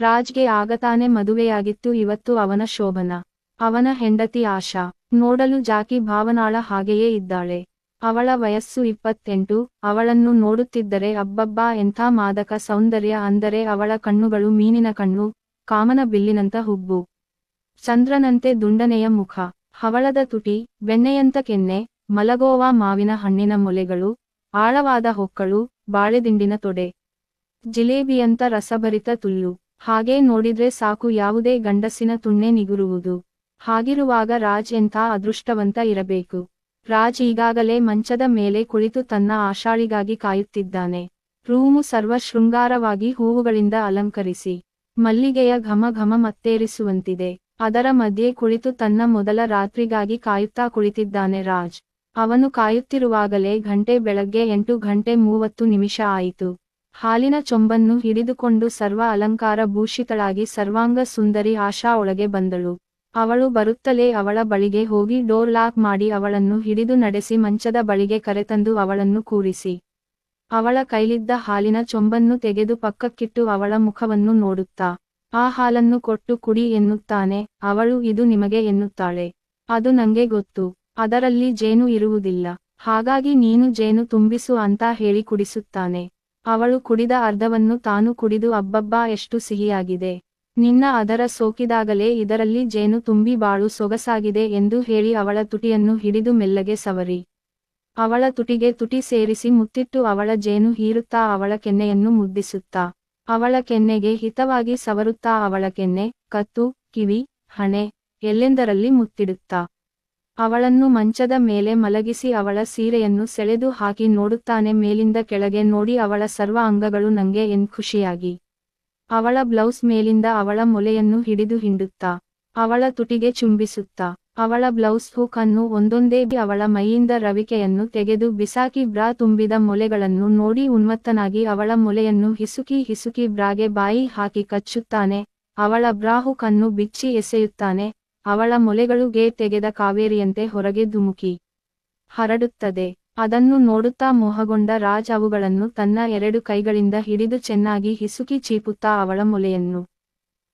ರಾಜ್ಗೆ ಆಗತಾನೆ ಮದುವೆಯಾಗಿತ್ತು ಇವತ್ತು ಅವನ ಶೋಭನ. ಅವನ ಹೆಂಡತಿ ಆಶಾ. ನೋಡಲು ಜಾಕಿ ಭಾವನಾಳ ಹಾಗೆಯೇ ಇದ್ದಾಳೆ. ಅವಳ ವಯಸ್ಸು ಇಪ್ಪತ್ತೆಂಟು, ಅವಳನ್ನು ನೋಡುತ್ತಿದ್ದರೆ ಅಬ್ಬಬ್ಬಾ ಎಂಥ ಮಾದಕ ಸೌಂದರ್ಯ ಅಂದರೆ ಅವಳ ಕಣ್ಣುಗಳು ಮೀನಿನ ಕಣ್ಣು, ಕಾಮನ ಬಿಲ್ಲಿನಂತ ಹುಬ್ಬು. ಚಂದ್ರನಂತೆ ದುಂಡನೆಯ ಮುಖ. ಹವಳದ ತುಟಿ ಬೆಣ್ಣೆಯಂತ ಕೆನ್ನೆ, ಮಲಗೋವಾ ಮಾವಿನ ಹಣ್ಣಿನ ಮೊಲೆಗಳು, ಆಳವಾದ ಹೊಕ್ಕಳು, ಬಾಳೆದಿಂಡಿನ ತೊಡೆ. ಜಿಲೇಬಿಯಂತ ರಸಭರಿತ ತುಲ್ಲು. ಹಾಗೇ ನೋಡಿದ್ರೆ ಸಾಕು ಯಾವುದೇ ಗಂಡಸಿನ ತುಣ್ಣೆ ನಿಗುರುವುದು. ಹಾಗಿರುವಾಗ ರಾಜ್ ಎಂಥ ಅದೃಷ್ಟವಂತ ಇರಬೇಕು. ರಾಜ್ ಈಗಾಗಲೇ ಮಂಚದ ಮೇಲೆ ಕುಳಿತು ತನ್ನ ಆಷಾಳಿಗಾಗಿ ಕಾಯುತ್ತಿದ್ದಾನೆ. ರೂಮು ಸರ್ವ ಶೃಂಗಾರವಾಗಿ ಹೂವುಗಳಿಂದ ಅಲಂಕರಿಸಿ. ಮಲ್ಲಿಗೆಯ ಘಮ ಘಮ ಮತ್ತೇರಿಸುವಂತಿದೆ. ಅದರ ಮಧ್ಯೆ ಕುಳಿತು ತನ್ನ ಮೊದಲ ರಾತ್ರಿಗಾಗಿ ಕಾಯುತ್ತಾ ಕುಳಿತಿದ್ದಾನೆ ರಾಜ್. ಅವನು ಕಾಯುತ್ತಿರುವಾಗಲೇ ಘಂಟೆ ಬೆಳಗ್ಗೆ ಎಂಟು ಗಂಟೆ ಮೂವತ್ತು ನಿಮಿಷ ಆಯಿತು. ಹಾಲಿನ ಚೊಂಬನ್ನು ಹಿಡಿದುಕೊಂಡು ಸರ್ವ ಅಲಂಕಾರ ಭೂಷಿತಳಾಗಿ ಸರ್ವಾಂಗ ಸುಂದರಿ ಆಶಾ ಒಳಗೆ ಬಂದಳು. ಅವಳು ಬರುತ್ತಲೇ ಅವಳ ಬಳಿಗೆ ಹೋಗಿ ಡೋರ್ ಲಾಕ್ ಮಾಡಿ ಅವಳನ್ನು ಹಿಡಿದು ನಡೆಸಿ ಮಂಚದ ಬಳಿಗೆ ಕರೆತಂದು ಅವಳನ್ನು ಕೂರಿಸಿ. ಅವಳ ಕೈಲಿದ್ದ ಹಾಲಿನ ಚೊಂಬನ್ನು ತೆಗೆದು ಪಕ್ಕಕ್ಕಿಟ್ಟು ಅವಳ ಮುಖವನ್ನು ನೋಡುತ್ತಾ, ಆ ಹಾಲನ್ನು ಕೊಟ್ಟು ಕುಡಿ ಎನ್ನುತ್ತಾನೆ, ಅವಳು ಇದು ನಿಮಗೆ ಎನ್ನುತ್ತಾಳೆ. ಅದು ನಂಗೆ ಗೊತ್ತು, ಅದರಲ್ಲಿ ಜೇನು ಇರುವುದಿಲ್ಲ. ಹಾಗಾಗಿ ನೀನು ಜೇನು ತುಂಬಿಸು ಅಂತ ಹೇಳಿ ಕುಡಿಸುತ್ತಾನೆ. ಅವಳು ಕುಡಿದ ಅರ್ಧವನ್ನು ತಾನು ಕುಡಿದು, ಅಬ್ಬಬ್ಬಾ, ಎಷ್ಟು ಸಿಹಿಯಾಗಿದೆ. ನಿನ್ನ ಅದರ ಸೋಕಿದಾಗಲೇ ಇದರಲ್ಲಿ ಜೇನು ತುಂಬಿ ಬಾಳು ಸೊಗಸಾಗಿದೆ ಎಂದು ಹೇಳಿ ಅವಳ ತುಟಿಯನ್ನು ಹಿಡಿದು ಮೆಲ್ಲಗೆ ಸವರಿ. ಅವಳ ತುಟಿಗೆ ತುಟಿ ಸೇರಿಸಿ ಮುತ್ತಿಟ್ಟು ಅವಳ ಜೇನು ಹೀರುತ್ತಾ ಅವಳ ಕೆನ್ನೆಯನ್ನು ಮುದ್ದಿಸುತ್ತಾ. ಅವಳ ಕೆನ್ನೆಗೆ ಹಿತವಾಗಿ ಸವರುತ್ತಾ ಅವಳ ಕೆನ್ನೆ, ಕತ್ತು, ಕಿವಿ, ಹಣೆ, ಎಲ್ಲೆಂದರಲ್ಲಿ ಮುತ್ತಿಡುತ್ತಾ. ಅವಳನ್ನು ಮಂಚದ ಮೇಲೆ ಮಲಗಿಸಿ ಅವಳ ಸೀರೆಯನ್ನು ಸೆಳೆದು ಹಾಕಿ ನೋಡುತ್ತಾನೆ. ಮೇಲಿಂದ ಕೆಳಗೆ ನೋಡಿ ಅವಳ ಸರ್ವ ಅಂಗಗಳು ನಂಗೆ ಎನ್ ಖುಷಿಯಾಗಿ. ಅವಳ ಬ್ಲೌಸ್ ಮೇಲಿಂದ ಅವಳ ಮೊಲೆಯನ್ನು ಹಿಡಿದು ಹಿಂಡುತ್ತಾ, ಅವಳ ತುಟಿಗೆ ಚುಂಬಿಸುತ್ತಾ, ಅವಳ ಬ್ಲೌಸ್ ಹೂಕ್ ಅನ್ನು ಒಂದೊಂದೇ ಅವಳ ಮೈಯಿಂದ ರವಿಕೆಯನ್ನು ತೆಗೆದು ಬಿಸಾಕಿ ಬ್ರಾ ತುಂಬಿದ ಮೊಲೆಗಳನ್ನು ನೋಡಿ ಉನ್ಮತ್ತನಾಗಿ ಅವಳ ಮೊಲೆಯನ್ನು ಹಿಸುಕಿ ಹಿಸುಕಿ ಬ್ರಾಗೆ ಬಾಯಿ ಹಾಕಿ ಕಚ್ಚುತ್ತಾನೆ. ಅವಳ ಬ್ರಾ ಹುಕ್ ಅನ್ನು ಬಿಚ್ಚಿ ಎಸೆಯುತ್ತಾನೆ. ಅವಳ ಮೊಲೆಗಳು ಗೇ ತೆಗೆದ ಕಾವೇರಿಯಂತೆ ಹೊರಗೆ ಧುಮುಕಿ ಹರಡುತ್ತದೆ. ಅದನ್ನು ನೋಡುತ್ತಾ ಮೋಹಗೊಂಡ ರಾಜ್ ಅವುಗಳನ್ನು ತನ್ನ ಎರಡು ಕೈಗಳಿಂದ ಹಿಡಿದು ಚೆನ್ನಾಗಿ ಹಿಸುಕಿ ಚೀಪುತ್ತಾ ಅವಳ ಮೊಲೆಯನ್ನು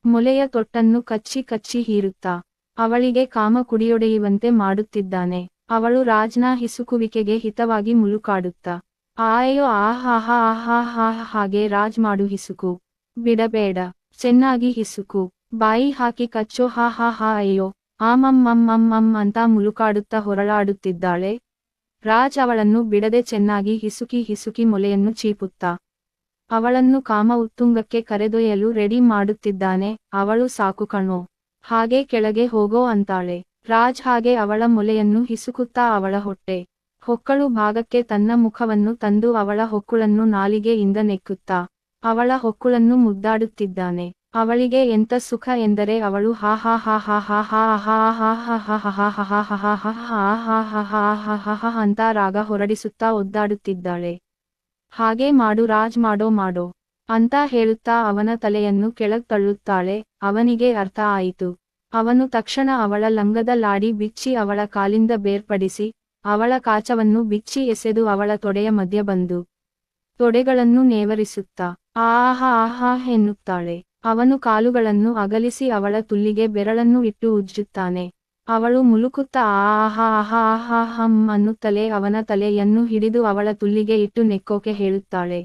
ಮೊಲೆಯ ತೊಟ್ಟನ್ನು ಕಚ್ಚಿ ಕಚ್ಚಿ ಹೀರುತ್ತಾ ಅವಳಿಗೆ ಕಾಮ ಕುಡಿಯೊಡೆಯುವಂತೆ ಮಾಡುತ್ತಿದ್ದಾನೆ. ಅವಳು ರಾಜ್ನ ಹಿಸುಕುವಿಕೆಗೆ ಹಿತವಾಗಿ ಮುಲುಕಾಡುತ್ತಾ ಆಯೋ ಆಹಾಹಾ ಆಹಾಹಾ ಹಾಗೆ ರಾಜ್ ಮಾಡು ಹಿಸುಕು. ಬಿಡಬೇಡ. ಚೆನ್ನಾಗಿ ಹಿಸುಕು. ಬಾಯಿ ಹಾಕಿ ಕಚ್ಚೋ, ಹಾ ಹಾ ಹಾ, ಅಯ್ಯೋ, ಆಮಮ್ಮಮ್ಮಮ್ಮಮ್ ಅಂತ ಮುಲುಕಾಡುತ್ತಾ ಹೊರಳಾಡುತ್ತಿದ್ದಾಳೆ. ರಾಜ್ ಅವಳನ್ನು ಬಿಡದೆ ಚೆನ್ನಾಗಿ ಹಿಸುಕಿ ಹಿಸುಕಿ ಮೊಲೆಯನ್ನು ಚೀಪುತ್ತಾ, ಅವಳನ್ನು ಕಾಮ ಉತ್ತುಂಗಕ್ಕೆ ಕರೆದೊಯ್ಯಲು ರೆಡಿ ಮಾಡುತ್ತಿದ್ದಾನೆ. ಅವಳು ಸಾಕು ಕಣೋ, ಹಾಗೆ ಕೆಳಗೆ ಹೋಗೋ ಅಂತಾಳೆ. ರಾಜ್ ಹಾಗೆ ಅವಳ ಮೊಲೆಯನ್ನು ಹಿಸುಕುತ್ತಾ ಅವಳ ಹೊಟ್ಟೆ, ಹೊಕ್ಕಳು ಭಾಗಕ್ಕೆ ತನ್ನ ಮುಖವನ್ನು ತಂದು ಅವಳ ಹೊಕ್ಕುಳನ್ನು ನಾಲಿಗೆಯಿಂದ ನೆಕ್ಕುತ್ತಾ, ಅವಳ ಹೊಕ್ಕುಳನ್ನು ಮುದ್ದಾಡುತ್ತಿದ್ದಾನೆ. ಅವಳಿಗೆ ಎಂತ ಸುಖ ಎಂದರೆ ಅವಳು ಹಾ ಹಾ ಹಾ ಹಾ ಹಾ ಹಾ ಹಾ ಹಾ ಹಾ ಹಾ ಹಾ ಹಾ ಹಾ ಹಾ ಹಾ ಹಾ ಹಾ ಹಾ ಅಂತ ರಾಗ ಹೊರಡಿಸುತ್ತಾ ಒದ್ದಾಡುತ್ತಿದ್ದಾಳೆ ಹಾಗೆ ಮಾಡು ರಾಜ್ ಮಾಡೋ ಮಾಡೋ ಅಂತ ಹೇಳುತ್ತಾ ಅವನ ತಲೆಯನ್ನು ಕೆಳಗ್ ತಳ್ಳುತ್ತಾಳೆ ಅವನಿಗೆ ಅರ್ಥ ಆಯಿತು ಅವನು ತಕ್ಷಣ ಅವಳ ಲಂಗದ ಲಾಡಿ ಬಿಚ್ಚಿ ಅವಳ ಕಾಲಿಂದ ಬೇರ್ಪಡಿಸಿ ಅವಳ ಕಾಚವನ್ನು ಬಿಚ್ಚಿ ಎಸೆದು ಅವಳ ತೊಡೆಯ ಮಧ್ಯ ಬಂದು ತೊಡೆಗಳನ್ನು ನೇವರಿಸುತ್ತಾ ಆಹಾ ಆಹಾ ಎನ್ನುತ್ತಾಳೆ ಅವನು ಕಾಲುಗಳನ್ನು ಅಗಲಿಸಿ ಅವಳ ತುಲ್ಲಿಗೆ ಬೆರಳನ್ನು ಇಟ್ಟು ಉಜ್ಜುತ್ತಾನೆ. ಅವಳು ಮುಲುಕುತ್ತಾ ಆಹಾ ಆಹಾ ಅನ್ನುತ್ತಲೇ ಅವನ ತಲೆಯನ್ನು ಹಿಡಿದು ಅವಳ ತುಲ್ಲಿಗೆ ಇಟ್ಟು ನೆಕ್ಕೋಕೆ ಹೇಳುತ್ತಾಳೆ.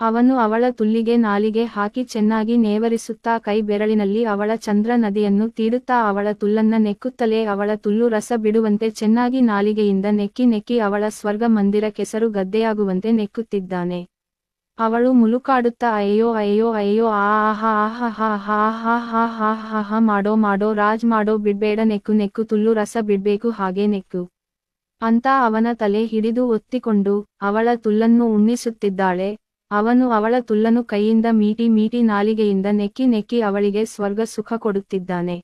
ಅವನು ಅವಳ ತುಲ್ಲಿಗೆ ನಾಲಿಗೆ ಹಾಕಿ ಚೆನ್ನಾಗಿ ನೇವರಿಸುತ್ತಾ ಕೈ ಬೆರಳಿನಲ್ಲಿ ಅವಳ ಚಂದ್ರ ನದಿಯನ್ನು ತೀರುತ್ತಾ ಅವಳ ತುಲ್ಲನ್ನ ನೆಕ್ಕುತ್ತಲೇ ಅವಳ ತುಲ್ಲು ರಸ ಬಿಡುವಂತೆ ಚೆನ್ನಾಗಿ ನಾಲಿಗೆಯಿಂದ ನೆಕ್ಕಿ ನೆಕ್ಕಿ ಅವಳ ಸ್ವರ್ಗ ಮಂದಿರ ಕೆಸರು ಗದ್ದೆಯಾಗುವಂತೆ ನೆಕ್ಕುತ್ತಿದ್ದಾನೆ. ಅವಳು ಮುಲುಕಾಡುತ್ತಾ ಅಯ್ಯೋ ಅಯ್ಯೋ ಅಯ್ಯೋ ಆಹಾ ಹಾ ಹಾ ಮಾಡೋ ಮಾಡೋ ರಾಜ್ ಮಾಡೋ ಬಿಡ್ಬೇಡ ನೆಕ್ಕು ನೆಕ್ಕು ತುಲ್ಲು ರಸ ಬಿಡ್ಬೇಕು ಹಾಗೆ ನೆಕ್ಕು ಅಂತ ಅವನ ತಲೆ ಹಿಡಿದು ಒತ್ತಿಕೊಂಡು ಅವಳ ತುಲ್ಲನ್ನು ಉಣ್ಣಿಸುತ್ತಿದ್ದಾಳೆ ಅವನು ಅವಳ ತುಲ್ಲನು ಕೈಯಿಂದ ಮೀಟಿ ಮೀಟಿ ನಾಲಿಗೆಯಿಂದ ನೆಕ್ಕಿ ನೆಕ್ಕಿ ಅವಳಿಗೆ ಸ್ವರ್ಗ ಸುಖ ಕೊಡುತ್ತಿದ್ದಾನೆ